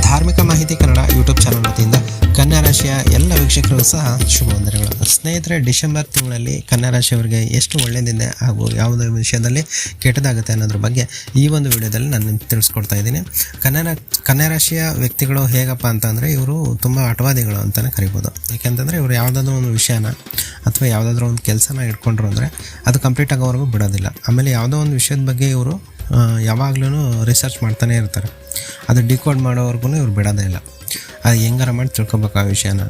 ಧಾರ್ಮಿಕ ಮಾಹಿತಿ Kannada YouTube channel ವತಿಯಿಂದ ಕನ್ಯಾ ರಾಶಿಯ ಎಲ್ಲ ವೀಕ್ಷಕರಿಗೂ ಸಹ ಶುಭ ವಂದನೆಗಳು. ಸ್ನೇಹಿತರೆ, ಡಿಸೆಂಬರ್ ತಿಂಗಳಲ್ಲಿ ಕನ್ಯಾ ರಾಶಿಯವರಿಗೆ ಎಷ್ಟು ಒಳ್ಳೆಯದಿದೆ ಹಾಗೂ ಯಾವುದೇ ವಿಷಯದಲ್ಲಿ ಕೆಟ್ಟದಾಗುತ್ತೆ ಅನ್ನೋದ್ರ ಬಗ್ಗೆ ಈ ಒಂದು ವಿಡಿಯೋದಲ್ಲಿ ನಾನು ನಿಮ್ಗೆ ತಿಳಿಸ್ಕೊಡ್ತಾ ಇದ್ದೀನಿ. ಕನ್ನಡ ಕನ್ಯಾ ರಾಶಿಯ ವ್ಯಕ್ತಿಗಳು ಹೇಗಪ್ಪ ಅಂತಂದರೆ ಇವರು ತುಂಬ ಆಟವಾದಿಗಳು ಅಂತಲೇ ಕರಿಬೋದು. ಯಾಕೆಂತಂದರೆ ಇವರು ಯಾವುದಾದ್ರೂ ಒಂದು ವಿಷಯನ ಅಥವಾ ಯಾವುದಾದ್ರೂ ಒಂದು ಕೆಲಸನ ಇಟ್ಕೊಂಡ್ರು ಅಂದರೆ ಅದು ಕಂಪ್ಲೀಟ್ ಆಗೋವರೆಗೂ ಬಿಡೋದಿಲ್ಲ. ಆಮೇಲೆ ಯಾವುದೋ ಒಂದು ವಿಷಯದ ಬಗ್ಗೆ ಇವರು ಯಾವಾಗಲೂ ರಿಸರ್ಚ್ ಮಾಡ್ತಾನೆ ಇರ್ತಾರೆ. ಅದು ಡಿಕೋಡ್ ಮಾಡೋವರೆಗೂ ಇವ್ರು ಬಿಡೋದೇ ಇಲ್ಲ. ಅದು ಹೆಂಗಾರ ಮಾಡಿ ತಿಳ್ಕೊಬೇಕು ಆ ವಿಷಯನ.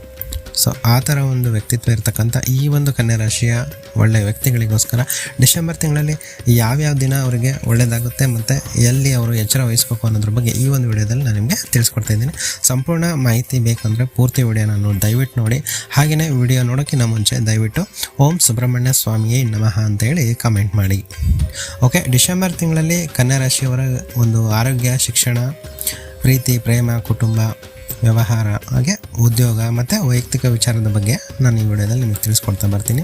ಸೊ ಆ ಥರ ಒಂದು ವ್ಯಕ್ತಿತ್ವ ಇರ್ತಕ್ಕಂಥ ಈ ಒಂದು ಕನ್ಯಾ ರಾಶಿಯ ಒಳ್ಳೆಯ ವ್ಯಕ್ತಿಗಳಿಗೋಸ್ಕರ ಡಿಸೆಂಬರ್ ತಿಂಗಳಲ್ಲಿ ಯಾವ್ಯಾವ ದಿನ ಅವರಿಗೆ ಒಳ್ಳೆಯದಾಗುತ್ತೆ ಮತ್ತು ಎಲ್ಲಿ ಅವರು ಎಚ್ಚರ ವಹಿಸ್ಬೇಕು ಅನ್ನೋದ್ರ ಬಗ್ಗೆ ಈ ಒಂದು ವಿಡಿಯೋದಲ್ಲಿ ನಾನು ನಿಮಗೆ ತಿಳಿಸ್ಕೊಡ್ತಾ ಇದ್ದೀನಿ. ಸಂಪೂರ್ಣ ಮಾಹಿತಿ ಬೇಕಂದರೆ ಪೂರ್ತಿ ವಿಡಿಯೋನ ದಯವಿಟ್ಟು ನೋಡಿ. ಹಾಗೆಯೇ ವಿಡಿಯೋ ನೋಡೋಕ್ಕಿಂತ ಮುಂಚೆ ದಯವಿಟ್ಟು ಓಂ ಸುಬ್ರಹ್ಮಣ್ಯ ಸ್ವಾಮಿಯೇ ನಮಃ ಅಂತೇಳಿ ಕಮೆಂಟ್ ಮಾಡಿ. ಓಕೆ, ಡಿಸೆಂಬರ್ ತಿಂಗಳಲ್ಲಿ ಕನ್ಯಾ ರಾಶಿಯವರ ಒಂದು ಆರೋಗ್ಯ, ಶಿಕ್ಷಣ, ಪ್ರೀತಿ, ಪ್ರೇಮ, ಕುಟುಂಬ ವ್ಯವಹಾರ ಹಾಗೆ ಉದ್ಯೋಗ ಮತ್ತು ವೈಯಕ್ತಿಕ ವಿಚಾರದ ಬಗ್ಗೆ ನಾನು ಈ ವಿಡಿಯೋದಲ್ಲಿ ನಿಮಗೆ ತಿಳಿಸ್ಕೊಡ್ತಾ ಬರ್ತೀನಿ.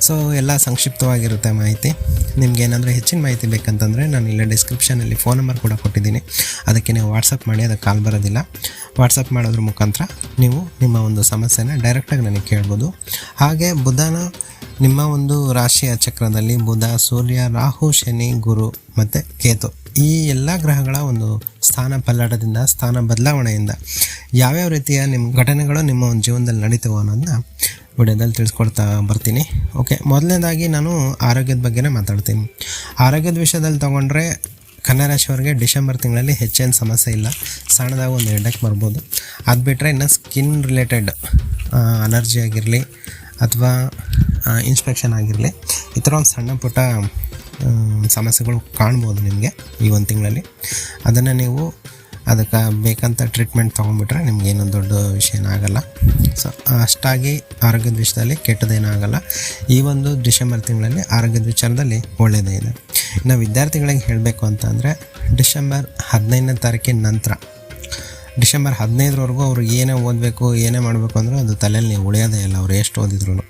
ಸೊ ಎಲ್ಲ ಸಂಕ್ಷಿಪ್ತವಾಗಿರುತ್ತೆ ಮಾಹಿತಿ. ನಿಮ್ಗೆ ಏನಾದರೂ ಹೆಚ್ಚಿನ ಮಾಹಿತಿ ಬೇಕಂತಂದರೆ ನಾನು ಇಲ್ಲೇ ಡಿಸ್ಕ್ರಿಪ್ಷನಲ್ಲಿ ಫೋನ್ ನಂಬರ್ ಕೂಡ ಕೊಟ್ಟಿದ್ದೀನಿ. ಅದಕ್ಕೆ ನೀವು ವಾಟ್ಸಪ್ ಮಾಡಿ, ಅದಕ್ಕೆ ಕಾಲ್ ಬರೋದಿಲ್ಲ. ವಾಟ್ಸಪ್ ಮಾಡೋದ್ರ ಮುಖಾಂತರ ನೀವು ನಿಮ್ಮ ಒಂದು ಸಮಸ್ಯೆನ ಡೈರೆಕ್ಟಾಗಿ ನನಗೆ ಕೇಳ್ಬೋದು. ಹಾಗೆ ಬುಧನ ನಿಮ್ಮ ಒಂದು ರಾಶಿಯ ಚಕ್ರದಲ್ಲಿ ಬುಧ, ಸೂರ್ಯ, ರಾಹು, ಶನಿ, ಗುರು ಮತ್ತು ಕೇತು. ಈ ಎಲ್ಲ ಗ್ರಹಗಳ ಒಂದು ಸ್ಥಾನ ಪಲ್ಲಟದಿಂದ, ಸ್ಥಾನ ಬದಲಾವಣೆಯಿಂದ ಯಾವ್ಯಾವ ರೀತಿಯ ನಿಮ್ಮ ಘಟನೆಗಳು ನಿಮ್ಮ ಒಂದು ಜೀವನದಲ್ಲಿ ನಡೀತವೋ ಅನ್ನೋದನ್ನ ವಿಡಿಯೋದಲ್ಲಿ ತಿಳಿಸ್ಕೊಡ್ತಾ ಬರ್ತೀನಿ. ಓಕೆ ಮೊದಲನೇದಾಗಿ ನಾನು ಆರೋಗ್ಯದ ಬಗ್ಗೆನೇ ಮಾತಾಡ್ತೀನಿ. ಆರೋಗ್ಯದ ವಿಷಯದಲ್ಲಿ ತೊಗೊಂಡ್ರೆ ಕನ್ನಡ ರಾಶಿಯವರಿಗೆ ಡಿಸೆಂಬರ್ ತಿಂಗಳಲ್ಲಿ ಹೆಚ್ಚೇನು ಸಮಸ್ಯೆ ಇಲ್ಲ. ಸಣ್ಣದಾಗ ಒಂದು ಹೆಡ್ಡಕ್ಕೆ ಬರ್ಬೋದು. ಅದು ಬಿಟ್ಟರೆ ಇನ್ನು ಸ್ಕಿನ್ ರಿಲೇಟೆಡ್ ಅಲರ್ಜಿ ಆಗಿರಲಿ ಅಥವಾ ಇನ್ಸ್ಪೆಕ್ಷನ್ ಆಗಿರಲಿ ಈ ಥರ ಒಂದು ಸಣ್ಣ ಪುಟ್ಟ ಸಮಸ್ಯೆಗಳು ಕಾಣ್ಬೋದು ನಿಮಗೆ ಈ ಒಂದು ತಿಂಗಳಲ್ಲಿ. ಅದನ್ನು ನೀವು ಅದಕ್ಕೆ ಬೇಕಂತ ಟ್ರೀಟ್ಮೆಂಟ್ ತೊಗೊಂಡ್ಬಿಟ್ರೆ ನಿಮ್ಗೆ ಏನೊಂದು ದೊಡ್ಡ ವಿಷಯ ಆಗೋಲ್ಲ ಸೊ ಅಷ್ಟಾಗಿ ಆರೋಗ್ಯದ ವಿಷಯದಲ್ಲಿ ಕೆಟ್ಟದೇನಾಗಲ್ಲ ಈ ಒಂದು ಡಿಸೆಂಬರ್ ತಿಂಗಳಲ್ಲಿ ಆರೋಗ್ಯದ ವಿಚಾರದಲ್ಲಿ ಒಳ್ಳೆಯದೇ ಇದೆ. ನಾವು ವಿದ್ಯಾರ್ಥಿಗಳಿಗೆ ಹೇಳಬೇಕು ಅಂತಂದರೆ ಡಿಸೆಂಬರ್ ಹದಿನೈದನೇ ತಾರೀಕಿನ ನಂತರ, ಡಿಸೆಂಬರ್ ಹದಿನೈದರವರೆಗೂ ಅವರು ಏನೇ ಓದಬೇಕು, ಏನೇ ಮಾಡಬೇಕು ಅಂದರೂ ಅದು ತಲೆಯಲ್ಲಿ ಉಳಿಯೋದೇ ಇಲ್ಲ. ಅವ್ರು ಎಷ್ಟು ಓದಿದ್ರು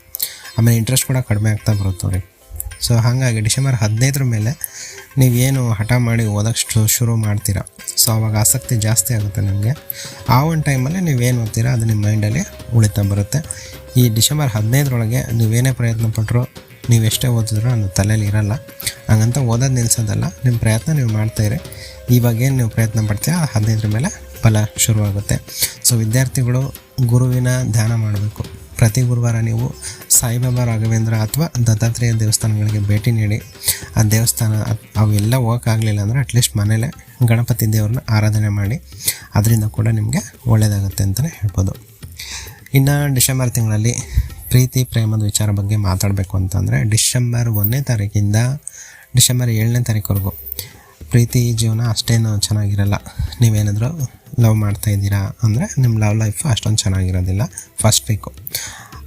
ಆಮೇಲೆ ಇಂಟ್ರೆಸ್ಟ್ ಕೂಡ ಕಡಿಮೆ ಆಗ್ತಾ ಬರುತ್ತೆ ಅವ್ರಿಗೆ. ಸೊ ಹಾಗಾಗಿ ಡಿಸೆಂಬರ್ ಹದಿನೈದರ ಮೇಲೆ ನೀವೇನು ಹಠ ಮಾಡಿ ಓದೋಕ್ಕೆ ಶುರು ಮಾಡ್ತೀರಾ? ಸೊ ಅವಾಗ ಆಸಕ್ತಿ ಜಾಸ್ತಿ ಆಗುತ್ತೆ ನಿಮಗೆ. ಆ ಒಂದು ಟೈಮಲ್ಲಿ ನೀವೇನು ಓದ್ತೀರಾ? ಅದು ನಿಮ್ಮ ಮೈಂಡಲ್ಲಿ ಉಳಿತಾ ಬರುತ್ತೆ. ಈ ಡಿಸೆಂಬರ್ ಹದಿನೈದರೊಳಗೆ ನೀವೇನೇ ಪ್ರಯತ್ನ ಪಟ್ಟರು ನೀವು ಎಷ್ಟೇ ಓದಿದ್ರು ಅದು ತಲೆಯಲ್ಲಿ ಇರಲ್ಲ. ಹಾಗಂತ ಓದೋದು ನಿಲ್ಸೋದಲ್ಲ. ನಿಮ್ಮ ಪ್ರಯತ್ನ ನೀವು ಮಾಡ್ತಾಯಿರಿ ಇವಾಗ ಏನು ನೀವು ಪ್ರಯತ್ನ ಪಡ್ತೀರಾ? ಹದಿನೈದರ ಮೇಲೆ ಫಲ ಶುರುವಾಗುತ್ತೆ. ಸೊ ವಿದ್ಯಾರ್ಥಿಗಳು ಗುರುವಿನ ಧ್ಯಾನ ಮಾಡಬೇಕು. ಪ್ರತಿ ಗುರುವಾರ ನೀವು ಸಾಯಿಬಾಬಾ ರಾಘವೇಂದ್ರ ಅಥವಾ ದತ್ತಾತ್ರೇಯ ದೇವಸ್ಥಾನಗಳಿಗೆ ಭೇಟಿ ನೀಡಿ. ಆ ದೇವಸ್ಥಾನ ಅವೆಲ್ಲ ಹೋಗೋಕ್ಕಾಗಲಿಲ್ಲ ಅಂದರೆ ಅಟ್ಲೀಸ್ಟ್ ಮನೇಲೆ ಗಣಪತಿ ದೇವ್ರನ್ನ ಆರಾಧನೆ ಮಾಡಿ. ಅದರಿಂದ ಕೂಡ ನಿಮಗೆ ಒಳ್ಳೆಯದಾಗುತ್ತೆ ಅಂತಲೇ ಹೇಳ್ಬೋದು. ಇನ್ನು ಡಿಸೆಂಬರ್ ತಿಂಗಳಲ್ಲಿ ಪ್ರೀತಿ, ಪ್ರೇಮದ ವಿಚಾರ ಬಗ್ಗೆ ಮಾತಾಡಬೇಕು ಅಂತಂದರೆ ಡಿಸೆಂಬರ್ ಒಂದನೇ ತಾರೀಕಿಂದ ಡಿಸೆಂಬರ್ ಏಳನೇ ತಾರೀಕುವರೆಗೂ. ಪ್ರೀತಿ ಜೀವನ ಅಷ್ಟೇನು ಚೆನ್ನಾಗಿರಲ್ಲ. ನೀವೇನಾದರೂ ಲವ್ ಮಾಡ್ತಾ ಇದ್ದೀರಾ ಅಂದರೆ ನಿಮ್ಮ ಲವ್ ಲೈಫ್ ಅಷ್ಟೊಂದು ಚೆನ್ನಾಗಿರೋದಿಲ್ಲ first week.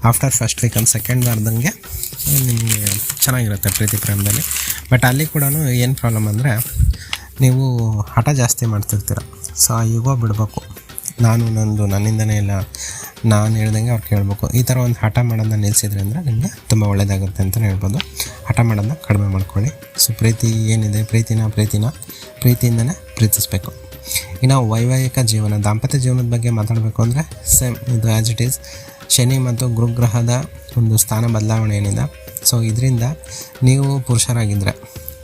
After first week ಅಂದ್ರೆ ಸೆಕೆಂಡ್ ವಾರದಂಗೆ ನಿಮಗೆ ಚೆನ್ನಾಗಿರುತ್ತೆ ಪ್ರೀತಿ, ಪ್ರೇಮದಲ್ಲಿ. ಬಟ್ ಅಲ್ಲಿ ಕೂಡ ಏನು ಪ್ರಾಬ್ಲಮ್ ಅಂದರೆ ನೀವು ಹಠ ಜಾಸ್ತಿ ಮಾಡ್ತಿರ್ತೀರ. ಸೊ ಆ ಬಿಡಬೇಕು. ನಾನು, ನಂದು, ನನ್ನಿಂದನೇ ಇಲ್ಲ ನಾನು ಹೇಳ್ದಂಗೆ ಅವ್ರು ಕೇಳಬೇಕು. ಈ ಥರ ಒಂದು ಹಠ ಮಾಡೋದನ್ನ ನಿಲ್ಲಿಸಿದ್ರೆ ಅಂದರೆ ನಿಮಗೆ ತುಂಬ ಒಳ್ಳೆಯದಾಗುತ್ತೆ ಅಂತಲೇ ಹೇಳ್ಬೋದು. ಹಠ ಮಾಡೋದನ್ನ ಕಡಿಮೆ ಮಾಡ್ಕೊಳ್ಳಿ. ಸೊ ಪ್ರೀತಿ ಏನಿದೆ? ಪ್ರೀತಿನ ಪ್ರೀತಿನ, ಪ್ರೀತಿಯಿಂದನೇ ಪ್ರೀತಿಸಬೇಕು. ಇನ್ನು ವೈವಾಹಿಕ ಜೀವನ, ದಾಂಪತ್ಯ ಜೀವನದ ಬಗ್ಗೆ ಮಾತಾಡಬೇಕು ಅಂದರೆ ಸೇಮ್ ಇದು ಆ್ಯಸ್ ಇಟ್ ಈಸ್ ಶನಿ ಮತ್ತು ಗುರುಗ್ರಹದ ಒಂದು ಸ್ಥಾನ ಬದಲಾವಣೆ ಏನಿದೆ? ಸೊ ಇದರಿಂದ ನೀವು ಪುರುಷರಾಗಿದ್ದರೆ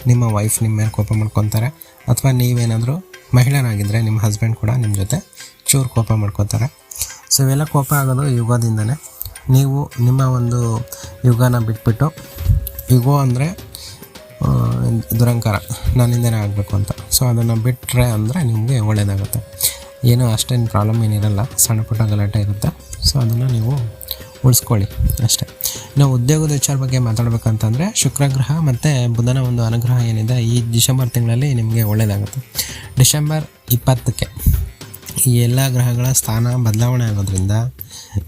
ನಿಮ್ಮ ವೈಫ್ ನಿಮ್ಮ ಮೇಲೆ ಕೋಪ ಮಾಡ್ಕೊತಾರೆ, ಅಥವಾ ನೀವೇನಾದರೂ ಮಹಿಳೆಯರಾಗಿದ್ದರೆ ನಿಮ್ಮ ಹಸ್ಬೆಂಡ್ ಕೂಡ ನಿಮ್ಮ ಜೊತೆ ಚೂರು ಕೋಪ ಮಾಡ್ಕೋತಾರೆ. ಸೊ ಇವೆಲ್ಲ ಕೋಪ ಆಗೋದು ಯುಗದಿಂದನೇ. ನೀವು ನಿಮ್ಮ ಒಂದು ಯುಗನ ಬಿಟ್ಬಿಟ್ಟು, ಯುಗೋ ಅಂದರೆ ದುರಂಕಾರ, ನನ್ನಿಂದನೇ ಆಗಬೇಕು ಅಂತ. ಸೊ ಅದನ್ನು ಬಿಟ್ಟರೆ ಅಂದರೆ ನಿಮಗೆ ಒಳ್ಳೆಯದಾಗುತ್ತೆ ಏನೂ ಅಷ್ಟೇನು ಪ್ರಾಬ್ಲಮ್ ಏನಿರಲ್ಲ, ಸಣ್ಣ ಪುಟ್ಟ ಗಲಾಟೆ ಇರುತ್ತೆ. ಸೊ ಅದನ್ನು ನೀವು ಉಳಿಸ್ಕೊಳ್ಳಿ ಅಷ್ಟೇ. ನಾವು ಉದ್ಯೋಗದ ವಿಚಾರ ಬಗ್ಗೆ ಮಾತಾಡಬೇಕಂತಂದರೆ, ಶುಕ್ರಗ್ರಹ ಮತ್ತು ಬುಧನ ಒಂದು ಅನುಗ್ರಹ ಏನಿದೆ ಈ ಡಿಸೆಂಬರ್ ತಿಂಗಳಲ್ಲಿ ನಿಮಗೆ ಒಳ್ಳೆಯದಾಗುತ್ತೆ ಡಿಸೆಂಬರ್ ಇಪ್ಪತ್ತಕ್ಕೆ. ಈ ಎಲ್ಲ ಗ್ರಹಗಳ ಸ್ಥಾನ ಬದಲಾವಣೆ ಆಗೋದ್ರಿಂದ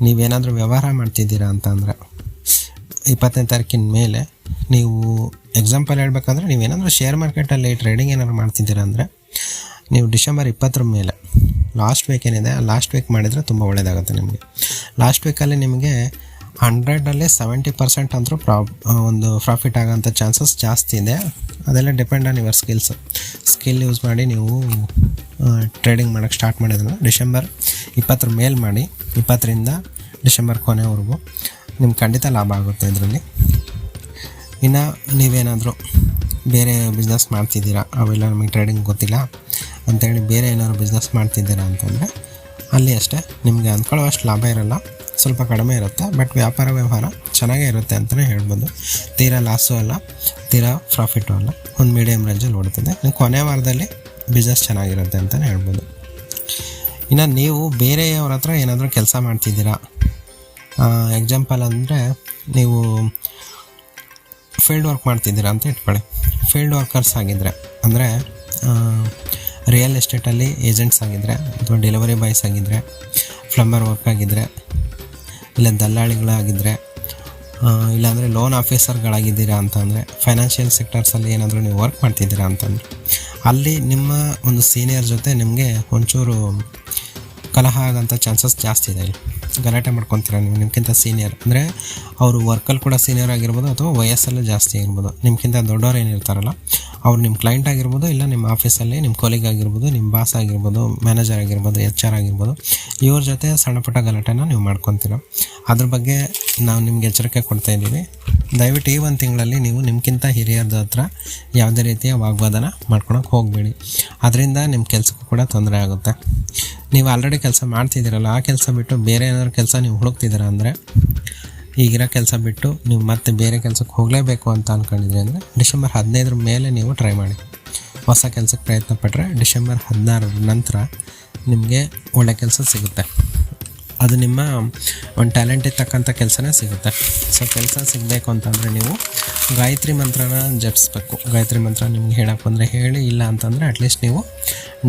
ನೀವೇನಾದರೂ ವ್ಯವಹಾರ ಮಾಡ್ತಿದ್ದೀರಾ ಅಂತಂದರೆ ಇಪ್ಪತ್ತನೇ ತಾರೀಕಿನ ಮೇಲೆ ನೀವು ಎಕ್ಸಾಂಪಲ್ ಹೇಳಬೇಕಂದ್ರೆ ನೀವೇನಾದರೂ ಶೇರ್ ಮಾರ್ಕೆಟಲ್ಲಿ ಟ್ರೇಡಿಂಗ್ ಏನಾದ್ರು ಮಾಡ್ತಿದ್ದೀರಾ ಅಂದರೆ ನೀವು ಡಿಸೆಂಬರ್ ಇಪ್ಪತ್ತರ ಮೇಲೆ ಲಾಸ್ಟ್ ವೀಕ್ ಏನಿದೆ ಲಾಸ್ಟ್ ವೀಕ್ ಮಾಡಿದರೆ ತುಂಬ ಒಳ್ಳೆಯದಾಗುತ್ತೆ ನಿಮಗೆ. ಲಾಸ್ಟ್ ವೀಕಲ್ಲಿ ನಿಮಗೆ ಹಂಡ್ರೆಡಲ್ಲಿ ಸೆವೆಂಟಿ ಪರ್ಸೆಂಟ್ ಅಂದರೂ ಪ್ರಾಬ್ ಒಂದು ಪ್ರಾಫಿಟ್ ಆಗೋಂಥ ಚಾನ್ಸಸ್ ಜಾಸ್ತಿ ಇದೆ. ಅದೆಲ್ಲ depend on your skills skill use ಮಾಡಿ ನೀವು ಟ್ರೇಡಿಂಗ್ ಮಾಡೋಕ್ಕೆ ಸ್ಟಾರ್ಟ್ ಮಾಡಿದ್ರು ಡಿಸೆಂಬರ್ ಇಪ್ಪತ್ತರ ಮೇಲ್ ಮಾಡಿ, ಇಪ್ಪತ್ತರಿಂದ ಡಿಸೆಂಬರ್ ಕೊನೆವರೆಗೂ ನಿಮ್ಗೆ ಖಂಡಿತ ಲಾಭ ಆಗುತ್ತೆ ಇದರಲ್ಲಿ. ಇನ್ನು ನೀವೇನಾದರೂ ಬೇರೆ ಬಿಸ್ನೆಸ್ ಮಾಡ್ತಿದ್ದೀರಾ, ಅವೆಲ್ಲ ನಮಗೆ ಟ್ರೇಡಿಂಗ್ ಗೊತ್ತಿಲ್ಲ ಅಂತೇಳಿ ಬೇರೆ ಏನಾದ್ರು ಬಿಸ್ನೆಸ್ ಮಾಡ್ತಿದ್ದೀರಾ ಅಂತಂದರೆ ಅಲ್ಲಿ ಅಷ್ಟೇ ನಿಮಗೆ ಅಂದ್ಕೊಳ್ಳೋಷ್ಟು ಲಾಭ ಇರಲ್ಲ, ಸ್ವಲ್ಪ ಕಡಿಮೆ ಇರುತ್ತೆ ಬಟ್ ವ್ಯಾಪಾರ ವ್ಯವಹಾರ ಚೆನ್ನಾಗೇ ಇರುತ್ತೆ ಅಂತಲೇ ಹೇಳ್ಬೋದು. ತೀರಾ ಲಾಸು ಅಲ್ಲ, ತೀರಾ ಪ್ರಾಫಿಟು ಅಲ್ಲ, ಒಂದು ಮೀಡಿಯಮ್ ರೇಂಜಲ್ಲಿ ಓಡುತ್ತದೆ. ಕೊನೆ ವಾರದಲ್ಲಿ ಬಿಸ್ನೆಸ್ ಚೆನ್ನಾಗಿರುತ್ತೆ ಅಂತಲೇ ಹೇಳ್ಬೋದು. ಇನ್ನು ನೀವು ಬೇರೆಯವ್ರ ಹತ್ರ ಏನಾದರೂ ಕೆಲಸ ಮಾಡ್ತಿದ್ದೀರಾ? ಎಕ್ಸಾಂಪಲ್ ಅಂದರೆ ನೀವು ಫೀಲ್ಡ್ ವರ್ಕ್ ಮಾಡ್ತಿದ್ದೀರಾ ಅಂತ ಇಟ್ಕೊಳ್ಳಿ. ಫೀಲ್ಡ್ ವರ್ಕರ್ಸ್ ಆಗಿದ್ದರೆ ಅಂದರೆ ರಿಯಲ್ ಎಸ್ಟೇಟಲ್ಲಿ ಏಜೆಂಟ್ಸ್ ಆಗಿದ್ದರೆ ಅಥವಾ ಡೆಲಿವರಿ ಬಾಯ್ಸ್ ಆಗಿದ್ದರೆ ಫ್ಲಂಬರ್ ವರ್ಕ್ ಆಗಿದ್ದರೆ ಇಲ್ಲ ದಲ್ಲಾಳಿಗಳಾಗಿದ್ದರೆ ಇಲ್ಲಾಂದರೆ ಲೋನ್ ಆಫೀಸರ್ಗಳಾಗಿದ್ದೀರಾ ಅಂತಂದರೆ ಫೈನಾನ್ಷಿಯಲ್ ಸೆಕ್ಟರ್ಸಲ್ಲಿ ಏನಾದರೂ ನೀವು ವರ್ಕ್ ಮಾಡ್ತಿದ್ದೀರಾ ಅಂತಂದರೆ ಅಲ್ಲಿ ನಿಮ್ಮ ಒಂದು ಸೀನಿಯರ್ ಜೊತೆ ನಿಮಗೆ ಒಂಚೂರು ಕಲಹ ಆಗೋಂಥ ಚಾನ್ಸಸ್ ಜಾಸ್ತಿ ಇದೆ. ಗಲಾಟೆ ಮಾಡ್ಕೊತೀರ ನೀವು? ನಿಮ್ಗಿಂತ ಸೀನಿಯರ್ ಅಂದರೆ ಅವರು ವರ್ಕಲ್ಲಿ ಕೂಡ ಸೀನಿಯರ್ ಆಗಿರ್ಬೋದು ಅಥವಾ ವಯಸ್ಸಲ್ಲೇ ಜಾಸ್ತಿ ಆಗಿರ್ಬೋದು. ನಿಮ್ಗಿಂತ ದೊಡ್ಡವ್ರು ಏನಿರ್ತಾರಲ್ಲ ಅವ್ರು ನಿಮ್ಮ ಕ್ಲೈಂಟ್ ಆಗಿರ್ಬೋದು ಇಲ್ಲ ನಿಮ್ಮ ಆಫೀಸಲ್ಲಿ ನಿಮ್ಮ ಕೊಲೀಗ್ ಆಗಿರ್ಬೋದು ನಿಮ್ಮ ಬಾಸ್ ಆಗಿರ್ಬೋದು ಮ್ಯಾನೇಜರ್ ಆಗಿರ್ಬೋದು ಎಚ್ ಆರ್ ಆಗಿರ್ಬೋದು, ಇವ್ರ ಜೊತೆ ಸಣ್ಣ ಪುಟ್ಟ ಗಲಾಟೆನ ನೀವು ಮಾಡ್ಕೊತೀರ? ಅದ್ರ ಬಗ್ಗೆ ನಾವು ನಿಮ್ಗೆ ಎಚ್ಚರಿಕೆ ಕೊಡ್ತಾ ಇದ್ದೀವಿ. ದಯವಿಟ್ಟು ಈ ಒಂದು ತಿಂಗಳಲ್ಲಿ ನೀವು ನಿಮ್ಗಿಂತ ಹಿರಿಯರ ಹತ್ರ ಯಾವುದೇ ರೀತಿಯ ವಾಗ್ವಾದನ ಮಾಡ್ಕೊಳಕ್ಕೆ ಹೋಗಬೇಡಿ. ಅದರಿಂದ ನಿಮ್ಮ ಕೆಲಸಕ್ಕೂ ಕೂಡ ತೊಂದರೆ ಆಗುತ್ತೆ. ನೀವು ಆಲ್ರೆಡಿ ಕೆಲಸ ಮಾಡ್ತಿದ್ದೀರಲ್ಲ, ಆ ಕೆಲಸ ಬಿಟ್ಟು ಬೇರೆ ಏನಾದ್ರು ಕೆಲಸ ನೀವು ಹುಡುಕ್ತಿದ್ದೀರ ಅಂದರೆ, ಈಗಿರೋ ಕೆಲಸ ಬಿಟ್ಟು ನೀವು ಮತ್ತೆ ಬೇರೆ ಕೆಲಸಕ್ಕೆ ಹೋಗಲೇಬೇಕು ಅಂತ ಅಂದ್ಕೊಂಡಿದ್ರಿ ಅಂದರೆ, ಡಿಸೆಂಬರ್ ಹದಿನೈದರ ಮೇಲೆ ನೀವು ಟ್ರೈ ಮಾಡಿ. ಹೊಸ ಕೆಲಸಕ್ಕೆ ಪ್ರಯತ್ನ ಪಟ್ಟರೆ ಡಿಸೆಂಬರ್ ಹದಿನಾರರ ನಂತರ ನಿಮಗೆ ಒಳ್ಳೆ ಕೆಲಸ ಸಿಗುತ್ತೆ. ಅದು ನಿಮ್ಮ ಒಂದು ಟ್ಯಾಲೆಂಟಿಗೆ ತಕ್ಕಂಥ ಕೆಲಸನೇ ಸಿಗುತ್ತೆ. ಸೊ ಕೆಲಸ ಸಿಗಬೇಕು ಅಂತಂದರೆ ನೀವು ಗಾಯತ್ರಿ ಮಂತ್ರನ ಜಪಿಸ್ಬೇಕು. ಗಾಯತ್ರಿ ಮಂತ್ರ ನಿಮ್ಗೆ ಹೇಳಕ್ಕೆ ಬಂದರೆ ಹೇಳಿ, ಇಲ್ಲ ಅಂತಂದರೆ ಅಟ್ಲೀಸ್ಟ್ ನೀವು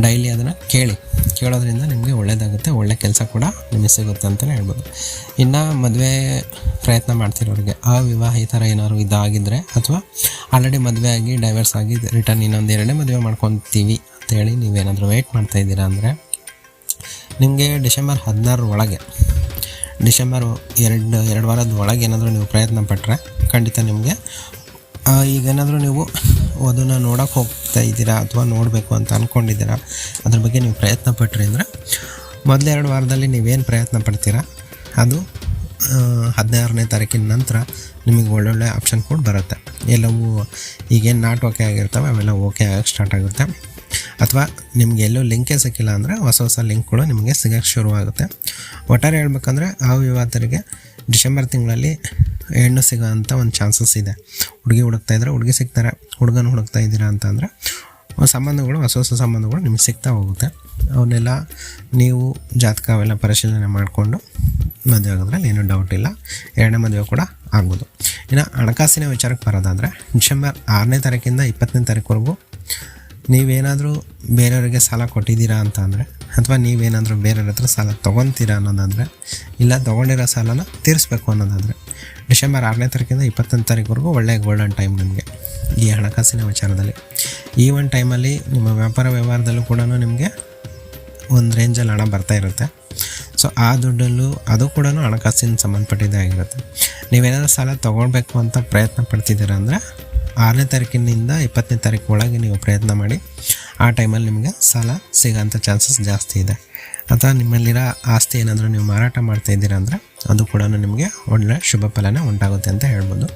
ಡೈಲಿ ಅದನ್ನು ಕೇಳಿ. ಕೇಳೋದ್ರಿಂದ ನಿಮಗೆ ಒಳ್ಳೆಯದಾಗುತ್ತೆ ಒಳ್ಳೆ ಕೆಲಸ ಕೂಡ ನಿಮಗೆ ಸಿಗುತ್ತೆ ಅಂತಲೇ ಹೇಳ್ಬೋದು. ಇನ್ನು ಮದುವೆ ಪ್ರಯತ್ನ ಮಾಡ್ತಿರೋರಿಗೆ ಅವಿವಾಹಿತರ ಏನಾದ್ರು ಇದಾಗಿದ್ದರೆ ಅಥವಾ ಆಲ್ರೆಡಿ ಮದುವೆ ಆಗಿ ಡೈವರ್ಸ್ ಆಗಿ ರಿಟರ್ನ್ ಇನ್ನೊಂದು ಎರಡನೇ ಮದುವೆ ಮಾಡ್ಕೊತೀವಿ ಅಂತೇಳಿ ನೀವೇನಾದರೂ ವೆಯ್ಟ್ ಮಾಡ್ತಾ ಇದ್ದೀರಾ ಅಂದರೆ ನಿಮಗೆ ಡಿಸೆಂಬರ್ ಹದಿನಾರರ ಒಳಗೆ, ಡಿಸೆಂಬರ್ ಎರಡು ಎರಡು ವಾರದ ಒಳಗೆ ಏನಾದರೂ ನೀವು ಪ್ರಯತ್ನ ಪಟ್ಟರೆ ಖಂಡಿತ ನಿಮಗೆ ಈಗೇನಾದರೂ ನೀವು ಅದನ್ನು ನೋಡೋಕೆ ಹೋಗ್ತಾ ಇದ್ದೀರಾ ಅಥವಾ ನೋಡಬೇಕು ಅಂತ ಅಂದ್ಕೊಂಡಿದ್ದೀರಾ ಅದ್ರ ಬಗ್ಗೆ ನೀವು ಪ್ರಯತ್ನ ಪಟ್ರಿ ಅಂದರೆ ಮೊದಲೆರಡು ವಾರದಲ್ಲಿ ನೀವೇನು ಪ್ರಯತ್ನ ಪಡ್ತೀರಾ, ಅದು ಹದಿನಾರನೇ ತಾರೀಕಿನ ನಂತರ ನಿಮಗೆ ಒಳ್ಳೊಳ್ಳೆ ಆಪ್ಷನ್ ಕೂಡ ಬರುತ್ತೆ. ಎಲ್ಲವೂ ಈಗೇನು ನಾಟ್ ಓಕೆ ಆಗಿರ್ತವೆ, ಅವೆಲ್ಲ ಓಕೆ ಆಗಕ್ಕೆ ಸ್ಟಾರ್ಟ್ ಆಗುತ್ತೆ. ಅಥವಾ ನಿಮಗೆ ಎಲ್ಲೂ ಲಿಂಕೇ ಸಿಕ್ಕಿಲ್ಲ ಅಂದರೆ ಹೊಸ ಹೊಸ ಲಿಂಕ್ಗಳು ನಿಮಗೆ ಸಿಗೋಕ್ಕೆ ಶುರುವಾಗುತ್ತೆ. ಒಟ್ಟಾರೆ ಹೇಳ್ಬೇಕಂದ್ರೆ ಆ ವಿವಾದರಿಗೆ ಡಿಸೆಂಬರ್ ತಿಂಗಳಲ್ಲಿ ಹೆಣ್ಣು ಸಿಗೋಂಥ ಒಂದು ಚಾನ್ಸಸ್ ಇದೆ. ಹುಡುಗಿ ಹುಡುಕ್ತಾ ಇದ್ರೆ ಹುಡುಗಿ ಸಿಗ್ತಾರೆ, ಹುಡುಗನ ಹುಡುಕ್ತಾ ಇದ್ದೀರಾ ಅಂತಂದರೆ ಸಂಬಂಧಗಳು, ಹೊಸ ಹೊಸ ಸಂಬಂಧಗಳು ನಿಮ್ಗೆ ಸಿಗ್ತಾ ಹೋಗುತ್ತೆ. ಅವನ್ನೆಲ್ಲ ನೀವು ಜಾತಕ ಅವೆಲ್ಲ ಪರಿಶೀಲನೆ ಮಾಡಿಕೊಂಡು ಮದುವೆ ಆಗೋದ್ರಲ್ಲಿ ಏನೂ ಡೌಟ್ ಇಲ್ಲ. ಎರಡನೇ ಮದುವೆ ಕೂಡ ಆಗ್ಬೋದು. ಇನ್ನು ಹಣಕಾಸಿನ ವಿಚಾರಕ್ಕೆ ಬರೋದಾದರೆ ಡಿಸೆಂಬರ್ ಆರನೇ ತಾರೀಕಿಂದ ಇಪ್ಪತ್ತನೇ ತಾರೀಕುವರೆಗೂ ನೀವೇನಾದರೂ ಬೇರೆಯವರಿಗೆ ಸಾಲ ಕೊಟ್ಟಿದ್ದೀರಾ ಅಂತ ಅಂದರೆ ಅಥವಾ ನೀವೇನಾದರೂ ಬೇರೆಯವ್ರ ಹತ್ರ ಸಾಲ ತೊಗೊತೀರಾ ಅನ್ನೋದಾದರೆ, ಇಲ್ಲ ತೊಗೊಂಡಿರೋ ಸಾಲನ ತೀರಿಸ್ಬೇಕು ಅನ್ನೋದಾದರೆ, ಡಿಸೆಂಬರ್ ಆರನೇ ತಾರೀಕಿಂದ ಇಪ್ಪತ್ತೊಂದು ತಾರೀಕುವರೆಗೂ ಒಳ್ಳೆಯ ಗೋಲ್ಡನ್ ಟೈಮ್ ನಿಮಗೆ ಈ ಹಣಕಾಸಿನ ವಿಚಾರದಲ್ಲಿ. ಈ ಒಂದು ಟೈಮಲ್ಲಿ ನಿಮ್ಮ ವ್ಯಾಪಾರ ವ್ಯವಹಾರದಲ್ಲೂ ಕೂಡ ನಿಮಗೆ ಒಂದು ರೇಂಜಲ್ಲಿ ಹಣ ಬರ್ತಾ ಇರುತ್ತೆ. ಸೊ ಆ ದುಡ್ಡಲ್ಲೂ ಅದು ಕೂಡ ಹಣಕಾಸಿನ ಸಂಬಂಧಪಟ್ಟಿದ್ದೇ ಆಗಿರುತ್ತೆ. ನೀವೇನಾದರೂ ಸಾಲ ತೊಗೊಳ್ಬೇಕು ಅಂತ ಪ್ರಯತ್ನ ಪಡ್ತಿದ್ದೀರಾ ಅಂದರೆ ಆರನೇ ತಾರೀಕಿನಿಂದ ಇಪ್ಪತ್ತನೇ ತಾರೀಕು ಒಳಗೆ ನೀವು ಪ್ರಯತ್ನ ಮಾಡಿ. ಆ ಟೈಮಲ್ಲಿ ನಿಮಗೆ ಸಾಲ ಸಿಗೋಂಥ ಚಾನ್ಸಸ್ ಜಾಸ್ತಿ ಇದೆ. ಅಥವಾ ನಿಮ್ಮಲ್ಲಿರೋ ಆಸ್ತಿ ಏನಾದರೂ ನೀವು ಮಾರಾಟ ಮಾಡ್ತಾ ಇದ್ದೀರಾ ಅಂದರೆ ಅದು ಕೂಡ ನಿಮಗೆ ಒಳ್ಳೆ ಶುಭ ಫಲನೇ ಉಂಟಾಗುತ್ತೆ ಅಂತ ಹೇಳ್ಬೋದು.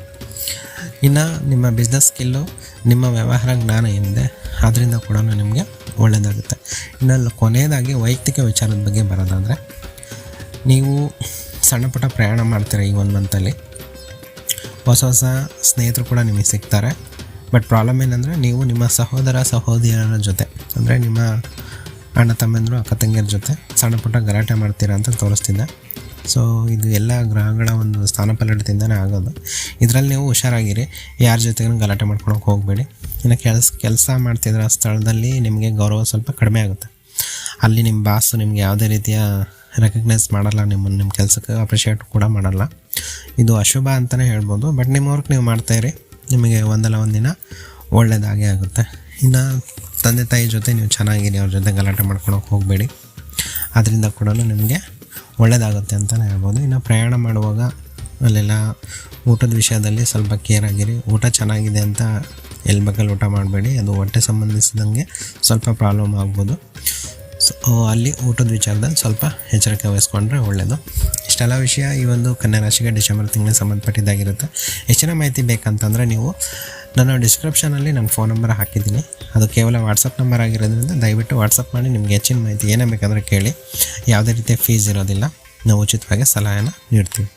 ಇನ್ನು ನಿಮ್ಮ ಬಿಸ್ನೆಸ್ ಸ್ಕಿಲ್ಲು ನಿಮ್ಮ ವ್ಯವಹಾರ ಜ್ಞಾನ ಏನಿದೆ, ಅದರಿಂದ ಕೂಡ ನಿಮಗೆ ಒಳ್ಳೆಯದಾಗುತ್ತೆ ಇನ್ನು ಕೊನೆಯದಾಗಿ ವೈಯಕ್ತಿಕ ವಿಚಾರದ ಬಗ್ಗೆ ಬರೋದಾದರೆ, ನೀವು ಸಣ್ಣ ಪುಟ್ಟ ಪ್ರಯಾಣ ಮಾಡ್ತೀರಾ ಈ ಒಂದು ಮಂತಲ್ಲಿ ಹೊಸ ಹೊಸ ಸ್ನೇಹಿತರು ಕೂಡ ನಿಮಗೆ ಸಿಗ್ತಾರೆ. ಬಟ್ ಪ್ರಾಬ್ಲಮ್ ಏನಂದರೆ ನೀವು ನಿಮ್ಮ ಸಹೋದರ ಸಹೋದರಿಯರ ಜೊತೆ, ಅಂದರೆ ನಿಮ್ಮ ಅಣ್ಣ, ತಮ್ಮಂದರು, ಅಕ್ಕ, ತಂಗಿಯರ ಜೊತೆ ಸಣ್ಣ ಪುಟ್ಟ ಗಲಾಟೆ ಮಾಡ್ತೀರಾ ಅಂತ ತೋರಿಸ್ತಿದ್ದೆ. ಸೊ ಇದು ಎಲ್ಲ ಗ್ರಹಗಳ ಒಂದು ಸ್ಥಾನಪಲ್ಲಟದಿಂದನೇ ಆಗೋದು. ಇದರಲ್ಲಿ ನೀವು ಹುಷಾರಾಗಿರಿ. ಯಾರ ಜೊತೆಗೂ ಗಲಾಟೆ ಮಾಡ್ಕೊಳಕ್ಕೆ ಹೋಗಬೇಡಿ. ಇನ್ನು ಕೆಲಸ ಕೆಲಸ ಮಾಡ್ತಿದ್ರೆ ಆ ಸ್ಥಳದಲ್ಲಿ ನಿಮಗೆ ಗೌರವ ಸ್ವಲ್ಪ ಕಡಿಮೆ ಆಗುತ್ತೆ. ಅಲ್ಲಿ ನಿಮ್ಮ ಬಾಸು ನಿಮಗೆ ಯಾವುದೇ ರೀತಿಯ ರೆಕಗ್ನೈಸ್ ಮಾಡಲ್ಲ, ನಿಮ್ಮನ್ನು ನಿಮ್ಮ ಕೆಲಸಕ್ಕೆ ಅಪ್ರಿಷಿಯೇಟ್ ಕೂಡ ಮಾಡಲ್ಲ. ಇದು ಅಶುಭ ಅಂತಲೇ ಹೇಳ್ಬೋದು. ಬಟ್ ನಿಮ್ಮ ವರ್ಕ್ ನೀವು ಮಾಡ್ತಾಯಿರಿ ನಿಮಗೆ ಒಂದಲ್ಲ ಒಂದಿನ ಒಳ್ಳೆಯದಾಗೇ ಆಗುತ್ತೆ. ಇನ್ನು ತಂದೆ ತಾಯಿ ಜೊತೆ ನೀವು ಚೆನ್ನಾಗಿರಿ, ಅವ್ರ ಜೊತೆ ಗಲಾಟೆ ಮಾಡ್ಕೊಳಕ್ಕೆ ಹೋಗಬೇಡಿ. ಅದರಿಂದ ಕೂಡ ನಿಮಗೆ ಒಳ್ಳೆಯದಾಗುತ್ತೆ ಅಂತಲೇ ಹೇಳ್ಬೋದು. ಇನ್ನು ಪ್ರಯಾಣ ಮಾಡುವಾಗ ಅಲ್ಲೆಲ್ಲ ಊಟದ ವಿಷಯದಲ್ಲಿ ಸ್ವಲ್ಪ ಕೇರ್ ಆಗಿರಿ. ಊಟ ಚೆನ್ನಾಗಿದೆ ಅಂತ ಎಲ್ಲಿ ಬೇಕಲ್ಲಿ ಊಟ ಮಾಡಬೇಡಿ. ಅದು ಹೊಟ್ಟೆ ಸಂಬಂಧಿಸಿದಂಗೆ ಸ್ವಲ್ಪ ಪ್ರಾಬ್ಲಮ್ ಆಗ್ಬೋದು. ಸೊ ಅಲ್ಲಿ ಊಟದ ವಿಚಾರದಲ್ಲಿ ಸ್ವಲ್ಪ ಎಚ್ಚರಿಕೆ ವಹಿಸ್ಕೊಂಡ್ರೆ ಒಳ್ಳೆಯದು ಇಷ್ಟೆಲ್ಲ ವಿಷಯ ಈ ಒಂದು ಕನ್ಯಾ ರಾಶಿಗೆ ಡಿಸೆಂಬರ್ ತಿಂಗಳಿಗೆ ಸಂಬಂಧಪಟ್ಟಿದ್ದಾಗಿರುತ್ತೆ. ಹೆಚ್ಚಿನ ಮಾಹಿತಿ ಬೇಕಂತಂದರೆ ನೀವು ನನ್ನ ಡಿಸ್ಕ್ರಿಪ್ಷನಲ್ಲಿ ನನ್ನ ಫೋನ್ ನಂಬರ್ ಹಾಕಿದ್ದೀನಿ. ಅದು ಕೇವಲ ವಾಟ್ಸಪ್ ನಂಬರ್ ಆಗಿರೋದ್ರಿಂದ ದಯವಿಟ್ಟು ವಾಟ್ಸಪ್ ಮಾಡಿ ನಿಮ್ಗೆ ಹೆಚ್ಚಿನ ಮಾಹಿತಿ ಏನೇ ಬೇಕಾದರೂ ಕೇಳಿ. ಯಾವುದೇ ರೀತಿಯ ಫೀಸ್ ಇರೋದಿಲ್ಲ. ನಾವು ಉಚಿತವಾಗಿ ಸಲಹೆನ ನೀಡ್ತೀವಿ.